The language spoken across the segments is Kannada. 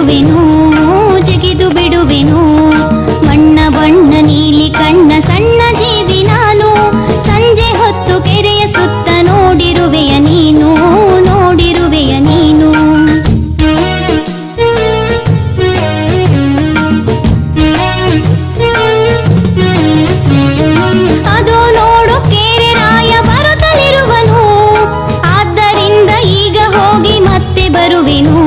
ಬಿಡುವೆನು, ಜಗಿದು ಬಿಡುವೆನು. ಮಣ್ಣ ಬಣ್ಣ ನೀಲಿ ಕಣ್ಣ ಸಣ್ಣ ಜೀವಿ ನಾನು. ಸಂಜೆ ಹೊತ್ತು ಕೆರೆಯ ಸುತ್ತ ನೋಡಿರುವೆಯ ನೀನು ನೋಡಿರುವೆಯ ನೀನು. ಅದು ನೋಡು ಕೆರೆರಾಯ ಈಗ ಹೋಗಿ ಮತ್ತೆ ಬರುವೆನು.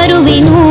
ಬರುವೆನು